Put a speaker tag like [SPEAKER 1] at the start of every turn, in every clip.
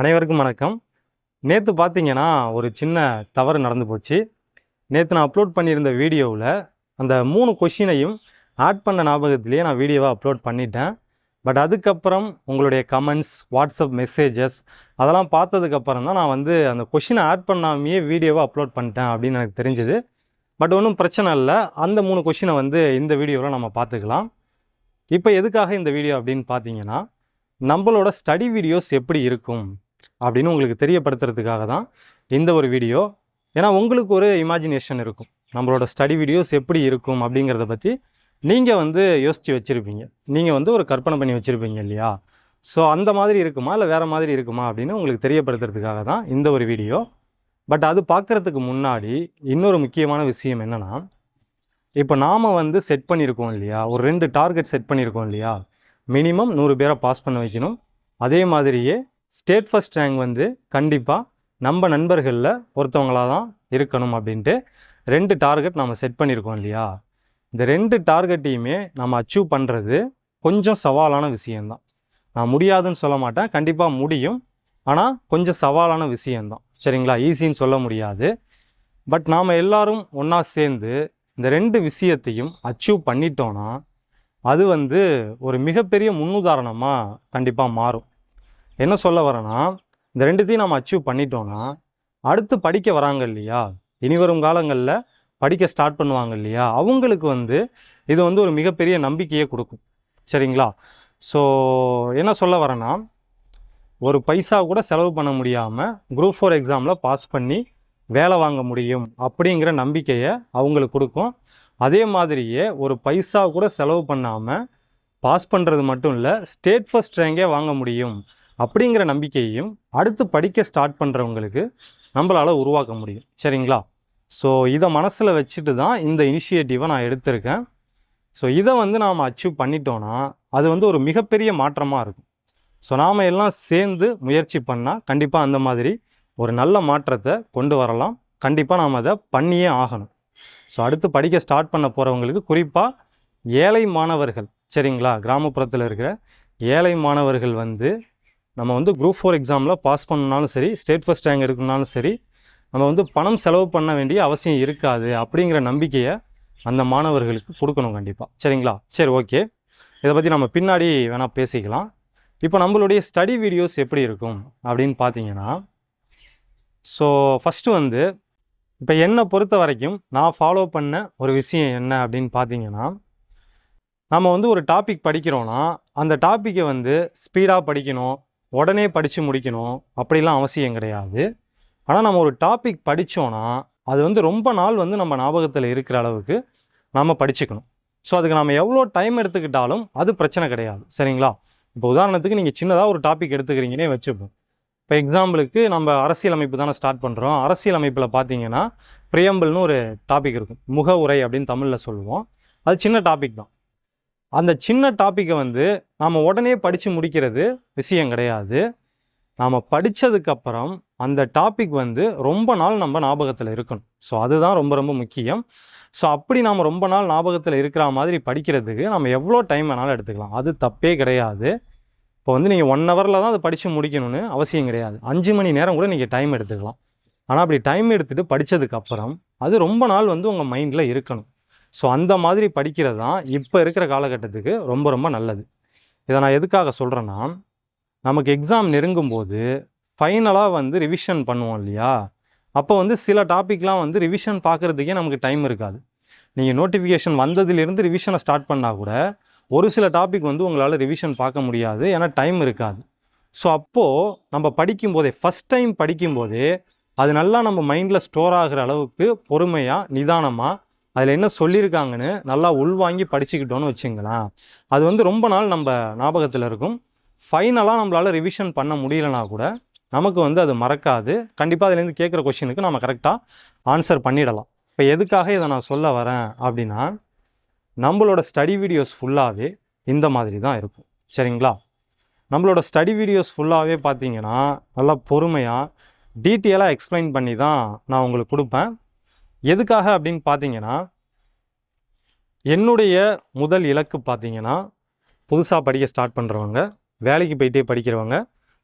[SPEAKER 1] அனைவருக்கும் வணக்கம். நேற்று பார்த்தீங்கன்னா ஒரு சின்ன தவறு நடந்து போச்சு. நேற்று நான் அப்லோட் பண்ணியிருந்த வீடியோவில் அந்த மூணு கொஷினையும் ஆட் பண்ண ஞாபகத்திலேயே நான் வீடியோவை அப்லோட் பண்ணிட்டேன். பட் அதுக்கப்புறம் உங்களுடைய கமெண்ட்ஸ் வாட்ஸ்அப் மெசேஜஸ் அதெல்லாம் பார்த்ததுக்கப்புறம் தான் நான் வந்து அந்த கொஷினை ஆட் பண்ணாமையே வீடியோவை அப்லோட் பண்ணிட்டேன் அப்படின்னு எனக்கு தெரிஞ்சுது. பட் ஒன்றும் பிரச்சனை இல்லை. அந்த மூணு கொஷினை வந்து இந்த வீடியோவில் நம்ம பார்த்துக்கலாம். இப்போ எதுக்காக இந்த வீடியோ அப்படின்னு பார்த்தீங்கன்னா நம்மளோட ஸ்டடி வீடியோஸ் எப்படி இருக்கும்? அப்படின்னு உங்களுக்கு தெரியப்படுத்துறதுக்காக தான் இந்த ஒரு வீடியோ ஏன்னா உங்களுக்கு ஒரு இமேஜினேஷன் இருக்கும். நம்மளோட ஸ்டடி வீடியோஸ் எப்படி இருக்கும் அப்படிங்கிறத பற்றி நீங்கள் வந்து யோசித்து வச்சுருப்பீங்க. நீங்கள் வந்து ஒரு கற்பனை பண்ணி வச்சுருப்பீங்க இல்லையா? ஸோ அந்த மாதிரி இருக்குமா? இல்லை வேறு மாதிரி இருக்குமா? அப்படின்னு உங்களுக்கு தெரியப்படுத்துறதுக்காக தான் இந்த ஒரு வீடியோ பட் அது பார்க்குறதுக்கு முன்னாடி இன்னொரு முக்கியமான விஷயம் என்னென்னா இப்போ நாம் வந்து செட் பண்ணியிருக்கோம் இல்லையா? ஒரு ரெண்டு டார்கெட் செட் பண்ணியிருக்கோம் இல்லையா? மினிமம் நூறு பேரை பாஸ் பண்ண வைக்கணும். அதே மாதிரியே ஸ்டேட் ஃபஸ்ட் ரேங்க் வந்து கண்டிப்பாக நம்ம நண்பர்களில் ஒருத்தவங்களாக தான் இருக்கணும் அப்படின்ட்டு ரெண்டு டார்கெட் நம்ம செட் பண்ணியிருக்கோம் இல்லையா? இந்த ரெண்டு டார்கெட்டையுமே நம்ம அச்சீவ் பண்ணுறது கொஞ்சம் சவாலான விஷயந்தான் நான் முடியாதுன்னு சொல்ல மாட்டேன். கண்டிப்பாக முடியும். ஆனால் கொஞ்சம் சவாலான விஷயந்தான் சரிங்களா? ஈஸின்னு சொல்ல முடியாது. பட் நாம் எல்லாரும் ஒன்றா சேர்ந்து இந்த ரெண்டு விஷயத்தையும் அச்சீவ் பண்ணிட்டோன்னா அது வந்து ஒரு மிகப்பெரிய முன்னுதாரணமாக கண்டிப்பாக மாறும். என்ன சொல்ல வரேன்னா இந்த ரெண்டுத்தையும் நம்ம அச்சீவ் பண்ணிட்டோன்னா அடுத்து படிக்க வராங்க இல்லையா? இனி வரும் காலங்களில் படிக்க ஸ்டார்ட் பண்ணுவாங்க இல்லையா? அவங்களுக்கு வந்து இது வந்து ஒரு மிகப்பெரிய நம்பிக்கையை கொடுக்கும். சரிங்களா? ஸோ என்ன சொல்ல வரேன்னா ஒரு பைசா கூட செலவு பண்ண முடியாமல் குரூப் ஃபோர் எக்ஸாமில் பாஸ் பண்ணி வேலை வாங்க முடியும் அப்படிங்கிற நம்பிக்கையை அவங்களுக்கு கொடுக்கும். அதே மாதிரியே ஒரு பைசா கூட செலவு பண்ணாமல் பாஸ் பண்ணுறது மட்டும் இல்லை ஸ்டேட் ஃபஸ்ட் ரேங்கே வாங்க முடியும். அப்படிங்கிற நம்பிக்கையையும் அடுத்து படிக்க ஸ்டார்ட் பண்ணுறவங்களுக்கு நம்மளால் உருவாக்க முடியும். சரிங்களா? ஸோ இதை மனசில் வச்சுட்டு தான் இந்த இனிஷியேட்டிவை நான் எடுத்திருக்கேன். ஸோ இதை வந்து நாம் அச்சீவ் பண்ணிட்டோன்னா அது வந்து ஒரு மிகப்பெரிய மாற்றமாக இருக்கும். ஸோ நாம் எல்லாம் சேர்ந்து முயற்சி பண்ணால் கண்டிப்பாக அந்த மாதிரி ஒரு நல்ல மாற்றத்தை கொண்டு வரலாம். கண்டிப்பாக நாம் அதை பண்ணியே ஆகணும். ஸோ அடுத்து படிக்க ஸ்டார்ட் பண்ண போகிறவங்களுக்கு குறிப்பாக ஏழை மாணவர்கள் சரிங்களா? கிராமப்புறத்தில் இருக்கிற ஏழை மாணவர்கள் வந்து நம்ம வந்து குரூப் ஃபோர் எக்ஸாமில் பாஸ் பண்ணனாலும் சரி ஸ்டேட் ஃபஸ்ட் ரேங்க் எடுக்கணும்னாலும் சரி நம்ம வந்து பணம் செலவு பண்ண வேண்டிய அவசியம் இருக்காது அப்படிங்கிற நம்பிக்கையை அந்த மாணவர்களுக்கு கொடுக்கணும் கண்டிப்பாக சரிங்களா? சரி ஓகே இதை பற்றி நம்ம பின்னாடி வேணால் பேசிக்கலாம். இப்போ நம்மளுடைய ஸ்டடி வீடியோஸ் எப்படி இருக்கும் அப்படின்னு பார்த்தீங்கன்னா ஸோ ஃபஸ்ட்டு வந்து இப்போ என்னை பொறுத்த வரைக்கும் நான் ஃபாலோ பண்ண ஒரு விஷயம் என்ன அப்படின்னு பார்த்தீங்கன்னா நம்ம வந்து ஒரு டாபிக் படிக்கிறோன்னா அந்த டாப்பிக்கை வந்து ஸ்பீடாக படிக்கணும் உடனே படித்து முடிக்கணும். அப்படிலாம் அவசியம் கிடையாது. ஆனால் நம்ம ஒரு டாபிக் படித்தோன்னா அது வந்து ரொம்ப நாள் வந்து நம்ம ஞாபகத்தில் இருக்கிற அளவுக்கு நம்ம படிச்சுக்கணும். ஸோ அதுக்கு நம்ம எவ்வளோ டைம் எடுத்துக்கிட்டாலும் அது பிரச்சனை கிடையாது. சரிங்களா? இப்போ உதாரணத்துக்கு நீங்கள் சின்னதாக ஒரு டாபிக் எடுத்துக்கிறீங்கன்னே வச்சுப்போம். இப்போ எக்ஸாம்பிளுக்கு நம்ம அரசியலமைப்பு தானே ஸ்டார்ட் பண்ணுறோம் அரசியலமைப்பில் பார்த்தீங்கன்னா பிரியம்பிள்னு ஒரு டாபிக் இருக்கும். முக உரை அப்படின்னு தமிழில் சொல்லுவோம். அது சின்ன டாபிக் தான். அந்த சின்ன டாப்பிக்கை வந்து நாம் உடனே படித்து முடிக்கிறது விஷயம் கிடையாது. நாம் படித்ததுக்கப்புறம் அந்த டாபிக் வந்து ரொம்ப நாள் நம்ம ஞாபகத்தில் இருக்கணும். ஸோ அதுதான் ரொம்ப ரொம்ப முக்கியம். ஸோ அப்படி நாம் ரொம்ப நாள் ஞாபகத்தில் இருக்கிற மாதிரி படிக்கிறதுக்கு நம்ம எவ்வளோ டைம் வேணாலும் எடுத்துக்கலாம். அது தப்பே கிடையாது. இப்போ வந்து நீங்கள் ஒன் ஹவரில் தான் அதை படித்து முடிக்கணும்னு அவசியம் கிடையாது. அஞ்சு மணி நேரம் கூட நீங்கள் டைம் எடுத்துக்கலாம். ஆனால் அப்படி டைம் எடுத்துகிட்டு படித்ததுக்கப்புறம் அது ரொம்ப நாள் வந்து உங்கள் மைண்டில் இருக்கணும். ஸோ அந்த மாதிரி படிக்கிறது தான் இப்போ இருக்கிற காலகட்டத்துக்கு ரொம்ப ரொம்ப நல்லது. இதை நான் எதுக்காக சொல்கிறேன்னா நமக்கு எக்ஸாம் நெருங்கும்போது ஃபைனலாக வந்து ரிவிஷன் பண்ணுவோம் இல்லையா? அப்போ வந்து சில டாப்பிக்லாம் வந்து ரிவிஷன் பார்க்குறதுக்கே நமக்கு டைம் இருக்காது. நீங்கள் நோட்டிஃபிகேஷன் வந்ததுலேருந்து ரிவிஷனை ஸ்டார்ட் பண்ணால் கூட ஒரு சில டாபிக் வந்து உங்களால் ரிவிஷன் பார்க்க முடியாது ஏன்னா டைம் இருக்காது. ஸோ அப்போது நம்ம படிக்கும்போதே ஃபஸ்ட் டைம் படிக்கும்போதே அது நல்லா நம்ம மைண்டில் ஸ்டோர் ஆகிற அளவுக்கு பொறுமையாக நிதானமாக அதில் என்ன சொல்லியிருக்காங்கன்னு நல்லா உள்வாங்கி படிச்சுக்கிட்டோன்னு வச்சுங்களேன். அது வந்து ரொம்ப நாள் நம்ம ஞாபகத்தில் இருக்கும். ஃபைனலாக நம்மளால் ரிவிஷன் பண்ண முடியலனா கூட நமக்கு வந்து அது மறக்காது. கண்டிப்பாக அதுலேருந்து கேட்குற கொஷினுக்கு நம்ம கரெக்டாக ஆன்சர் பண்ணிடலாம். இப்போ எதுக்காக இதை நான் சொல்ல வரேன் அப்படின்னா நம்மளோட ஸ்டடி வீடியோஸ் ஃபுல்லாகவே இந்த மாதிரி தான் இருக்கும். சரிங்களா? நம்மளோட ஸ்டடி வீடியோஸ் ஃபுல்லாகவே பார்த்தீங்கன்னா நல்லா பொறுமையாக டீட்டெயிலாக எக்ஸ்பிளைன் பண்ணி தான் நான் உங்களுக்கு கொடுப்பேன். எதுக்காக அப்படின்னு பார்த்தீங்கன்னா என்னுடைய முதல் இலக்கு பார்த்தீங்கன்னா புதுசாக படிக்க ஸ்டார்ட் பண்ணுறவங்க வேலைக்கு போயிட்டே படிக்கிறவங்க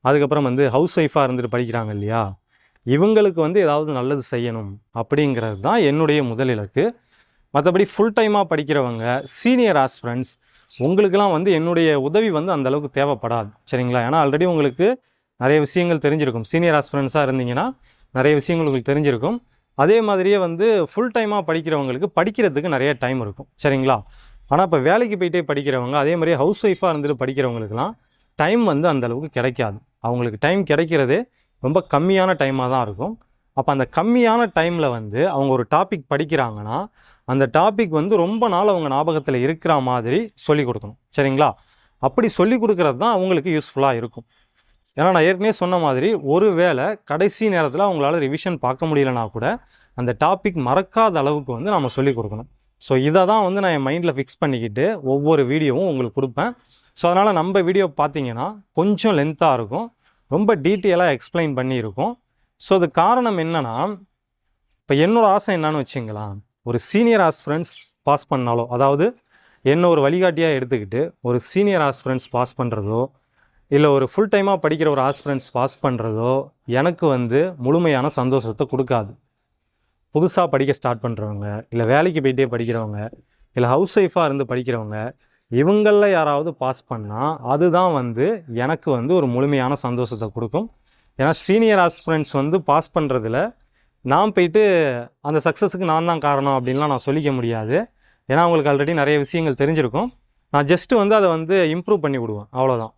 [SPEAKER 1] அதுக்கப்புறம் வந்து ஹவுஸ் ஒய்ஃபாக இருந்துட்டு படிக்கிறாங்க இல்லையா? இவங்களுக்கு வந்து ஏதாவது நல்லது செய்யணும் அப்படிங்கிறது தான் என்னுடைய முதல் இலக்கு. மற்றபடி ஃபுல் டைமாக படிக்கிறவங்க சீனியர் ஆஸ்பிரண்ட்ஸ் உங்களுக்கெல்லாம் வந்து என்னுடைய உதவி வந்து அந்தளவுக்கு தேவைப்படாது. சரிங்களா? ஏன்னா ஆல்ரெடி உங்களுக்கு நிறைய விஷயங்கள் தெரிஞ்சிருக்கும். சீனியர் ஆஸ்பிரண்ட்ஸாக இருந்தீங்கன்னா நிறைய விஷயங்கள் உங்களுக்கு தெரிஞ்சிருக்கும். அதே மாதிரியே வந்து ஃபுல் டைமாக படிக்கிறவங்களுக்கு படிக்கிறதுக்கு நிறைய டைம் இருக்கும். சரிங்களா? ஆனால் இப்போ வேலைக்கு போயிட்டே படிக்கிறவங்க அதே மாதிரி ஹவுஸ் ஒய்ஃபாக இருந்துட்டு படிக்கிறவங்களுக்குலாம் டைம் வந்து அந்த அளவுக்கு கிடைக்காது. அவங்களுக்கு டைம் கிடைக்கிறதே ரொம்ப கம்மியான டைமாக தான் இருக்கும். அப்போ அந்த கம்மியான டைமில் வந்து அவங்க ஒரு டாபிக் படிக்கிறாங்கன்னா அந்த டாபிக் வந்து ரொம்ப நாள் அவங்க ஞாபகத்தில் இருக்கிற மாதிரி சொல்லிக் கொடுக்கணும். சரிங்களா? அப்படி சொல்லிக் கொடுக்குறது தான் அவங்களுக்கு யூஸ்ஃபுல்லாக இருக்கும். ஏன்னா நான் ஏற்கனவே சொன்ன மாதிரி ஒரு வேளை கடைசி நேரத்தில் அவங்களால ரிவிஷன் பார்க்க முடியலனா கூட அந்த டாபிக் மறக்காத அளவுக்கு வந்து நம்ம சொல்லிக் கொடுக்கணும். ஸோ இதை தான் வந்து நான் என் மைண்டில் ஃபிக்ஸ் பண்ணிக்கிட்டு ஒவ்வொரு வீடியோவும் உங்களுக்கு கொடுப்பேன். ஸோ அதனால் நம்ம வீடியோ பார்த்தீங்கன்னா கொஞ்சம் லென்த்தாக இருக்கும். ரொம்ப டீட்டெயிலாக எக்ஸ்பிளைன் பண்ணியிருக்கோம். ஸோ அது காரணம் என்னன்னா இப்போ என்னோடய ஆசை என்னன்னு வச்சுங்களேன் ஒரு சீனியர் ஆஸ்பிரண்ட்ஸ் பாஸ் பண்ணாலோ அதாவது என்ன ஒரு வழிகாட்டியாக எடுத்துக்கிட்டு ஒரு சீனியர் ஆஸ்பிரண்ட்ஸ் பாஸ் பண்ணுறதோ இல்லை ஒரு ஃபுல் டைமாக படிக்கிற ஒரு ஆஸ்பிரன்ஸ் பாஸ் பண்ணுறதோ எனக்கு வந்து முழுமையான சந்தோஷத்தை கொடுக்காது. புதுசாக படிக்க ஸ்டார்ட் பண்ணுறவங்க இல்லை வேலைக்கு போயிட்டே படிக்கிறவங்க இல்லை ஹவுஸ் ஒய்ஃபாக இருந்து படிக்கிறவங்க இவங்களில் யாராவது பாஸ் பண்ணால் அதுதான் வந்து எனக்கு வந்து ஒரு முழுமையான சந்தோஷத்தை கொடுக்கும். ஏன்னா சீனியர் ஆஸ்பிரன்ஸ் வந்து பாஸ் பண்ணுறதுல நான் போயிட்டு அந்த சக்ஸஸுக்கு நான் தான் காரணம் அப்படின்லாம் நான் சொல்லிக்க முடியாது. ஏன்னா அவங்களுக்கு ஆல்ரெடி நிறைய விஷயங்கள் தெரிஞ்சிருக்கும். நான் ஜஸ்ட்டு வந்து அதை வந்து இம்ப்ரூவ் பண்ணி விடுவேன். அவ்வளோதான்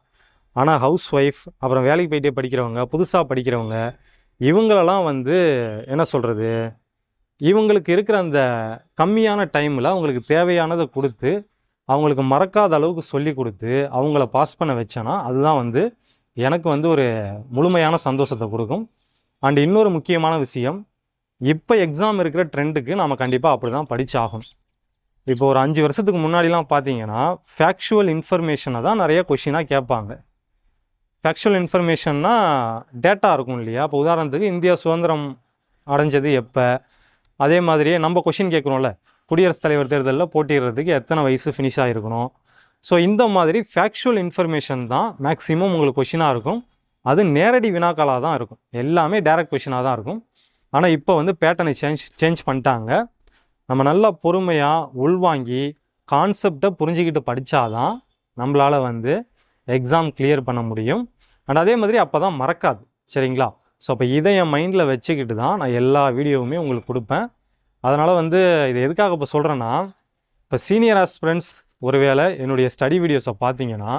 [SPEAKER 1] ஆனால் ஹவுஸ் ஒய்ஃப் அப்புறம் வேலைக்கு போயிட்டே படிக்கிறவங்க புதுசாக படிக்கிறவங்க இவங்களெல்லாம் வந்து என்ன சொல்கிறது இவங்களுக்கு இருக்கிற அந்த கம்மியான டைமில் அவங்களுக்கு தேவையானதை கொடுத்து அவங்களுக்கு மறக்காத அளவுக்கு சொல்லி கொடுத்து அவங்கள பாஸ் பண்ண வச்சேன்னா அதுதான் வந்து எனக்கு வந்து ஒரு முழுமையான சந்தோஷத்தை கொடுக்கும். அண்ட் இன்னொரு முக்கியமான விஷயம் இப்போ எக்ஸாம் இருக்கிற ட்ரெண்டுக்கு நம்ம கண்டிப்பாக அப்படி தான் படித்தாகும் இப்போ ஒரு அஞ்சு வருஷத்துக்கு முன்னாடிலாம் பார்த்தீங்கன்னா ஃபேக்சுவல் இன்ஃபர்மேஷனை தான் நிறைய கொஷினாக கேட்பாங்க. ஃபேக்சுவல் இன்ஃபர்மேஷன்னா டேட்டா இருக்கும் இல்லையா? இப்போ உதாரணத்துக்கு இந்தியா சுதந்திரம் அடைஞ்சது எப்போ? அதே மாதிரியே நம்ம கொஷின் கேட்குறோம்ல. குடியரசுத் தலைவர் தேர்தலில் போட்டிடுறதுக்கு எத்தனை வயசு ஃபினிஷ் ஆகிருக்கணும் ஸோ இந்த மாதிரி ஃபேக்சுவல் இன்ஃபர்மேஷன் தான் மேக்ஸிமம் உங்களுக்கு கொஷினாக இருக்கும். அது நேரடி வினாக்களாக தான் இருக்கும். எல்லாமே டைரக்ட் கொஷினாக தான் இருக்கும். ஆனால் இப்போ வந்து பேட்டர்னை சேஞ்ச் சேஞ்ச் பண்ணிட்டாங்க. நம்ம நல்லா பொறுமையாக உள்வாங்கி கான்செப்டை புரிஞ்சுக்கிட்டு படித்தாதான் நம்மளால் வந்து எக்ஸாம் கிளியர் பண்ண முடியும். அண்ட் அதே மாதிரி அப்போ தான் மறக்காது. சரிங்களா? ஸோ அப்போ இதை என் மைண்டில் வச்சுக்கிட்டு தான் நான் எல்லா வீடியோவுமே உங்களுக்கு கொடுப்பேன். அதனால் வந்து இது எதுக்காக இப்போ சொல்கிறேன்னா இப்போ சீனியர் ஆஸ்பிரண்ட்ஸ் ஒருவேளை என்னுடைய ஸ்டடி வீடியோஸை பார்த்தீங்கன்னா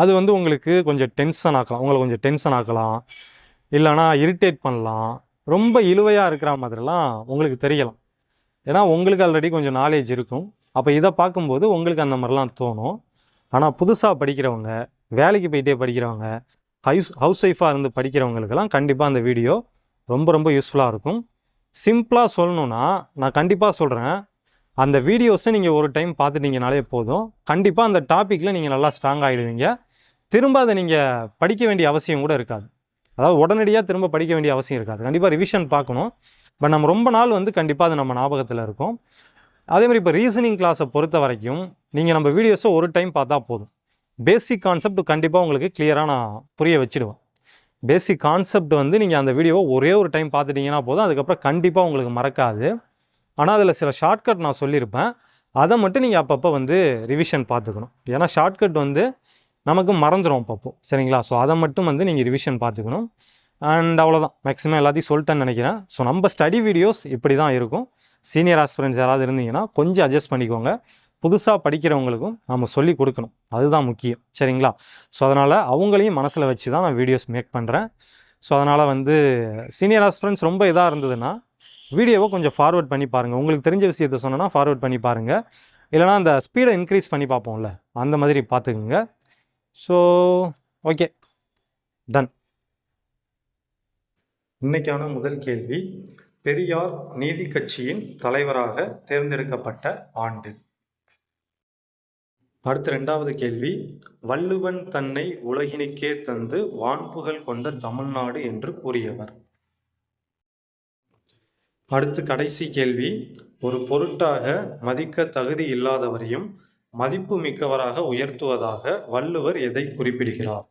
[SPEAKER 1] அது வந்து உங்களுக்கு கொஞ்சம் டென்ஷன் ஆக்கலாம். உங்களை கொஞ்சம் டென்ஷன் ஆக்கலாம். இல்லைனா இரிட்டேட் பண்ணலாம். ரொம்ப இழுவையாக இருக்கிற மாதிரிலாம் உங்களுக்கு தெரியலாம். ஏன்னா உங்களுக்கு ஆல்ரெடி கொஞ்சம் நாலேஜ் இருக்கும். அப்போ இதை பார்க்கும்போது உங்களுக்கு அந்த மாதிரிலாம் தோணும். ஆனால் புதுசாக படிக்கிறவங்க வேலைக்கு போயிட்டே படிக்கிறவங்க ஹவுஸ் ஹவுஸ் ஒய்ஃபாக இருந்து படிக்கிறவங்களுக்கெல்லாம் கண்டிப்பாக அந்த வீடியோ ரொம்ப ரொம்ப யூஸ்ஃபுல்லாக இருக்கும். சிம்பிளாக சொல்லணுன்னா நான் கண்டிப்பாக சொல்கிறேன் அந்த வீடியோஸை நீங்கள் ஒரு டைம் பார்த்துட்டீங்கனாலே போதும். கண்டிப்பாக அந்த டாப்பிக்கில் நீங்கள் நல்லா ஸ்ட்ராங் ஆகிடுவீங்க திரும்ப அதை நீங்கள் படிக்க வேண்டிய அவசியம் கூட இருக்காது. அதாவது உடனடியாக திரும்ப படிக்க வேண்டிய அவசியம் இருக்காது. கண்டிப்பாக ரிவிஷன் பார்க்கணும். பட் நம்ம ரொம்ப நாள் வந்து கண்டிப்பாக அது நம்ம ஞாபகத்தில் இருக்கும். அதே மாதிரி இப்போ ரீசனிங் கிளாஸை பொறுத்த வரைக்கும் நீங்கள் நம்ம வீடியோஸை ஒரு டைம் பார்த்தா போதும். பேசிக் கான்செப்ட் கண்டிப்பாக உங்களுக்கு கிளியராக நான் புரிய வச்சிடுவேன். பேசிக் கான்செப்ட் வந்து நீங்கள் அந்த வீடியோவை ஒரே ஒரு டைம் பார்த்துட்டிங்கன்னா போதும். அதுக்கப்புறம் கண்டிப்பாக உங்களுக்கு மறக்காது. ஆனால் அதில் சில ஷார்ட்கட் நான் சொல்லியிருப்பேன். அதை மட்டும் நீங்கள் அப்பப்போ வந்து ரிவிஷன் பார்த்துக்கணும். ஏன்னா ஷார்ட்கட் வந்து நமக்கு மறந்துடும் அப்பப்போ. சரிங்களா? ஸோ அதை மட்டும் வந்து நீங்கள் ரிவிஷன் பார்த்துக்கணும். அண்ட் அவ்வளோதான் மேக்ஸிமம் எல்லாத்தையும் சொல்லிட்டேன்னு நினைக்கிறேன். ஸோ நம்ம ஸ்டடி வீடியோஸ் இப்படி தான் இருக்கும். சீனியர் ஆஸ்பிரன்ஸ் யாராவது இருந்தீங்கன்னா கொஞ்சம் அட்ஜஸ்ட் பண்ணிக்கோங்க. புதுசாக படிக்கிறவங்களுக்கும் நம்ம சொல்லி கொடுக்கணும். அதுதான் முக்கியம். சரிங்களா? ஸோ அதனால் அவங்களையும் மனசில் வச்சு தான் நான் வீடியோஸ் மேக் பண்ணுறேன் ஸோ அதனால் வந்து சீனியர் ஆஸ்பிரன்ஸ் ரொம்ப இதாக இருந்ததுன்னா வீடியோவை கொஞ்சம் ஃபார்வர்ட் பண்ணி பாருங்கள் உங்களுக்கு தெரிஞ்ச விஷயத்த சொன்னேன்னா ஃபார்வர்ட் பண்ணி பாருங்கள் இல்லைனா அந்த ஸ்பீடை இன்க்ரீஸ் பண்ணி பார்ப்போம்ல. அந்த மாதிரி பார்த்துக்குங்க. ஸோ ஓகே டன் இன்னைக்கான முதல் கேள்வி பெரியார் நீதி கட்சியின் தலைவராக தேர்ந்தெடுக்கப்பட்ட ஆண்டு. அடுத்த ரெண்டாவது கேள்வி வள்ளுவன் தன்னை உலகினுக்கே தந்து வான்புகழ் கொண்ட தமிழ்நாடு என்று கூறியவர். அடுத்து கடைசி கேள்வி ஒரு பொருட்டாக மதிக்க தகுதி இல்லாதவரையும் மதிப்பு மிக்கவராக உயர்த்துவதாக வள்ளுவர் எதை குறிப்பிடுகிறார்?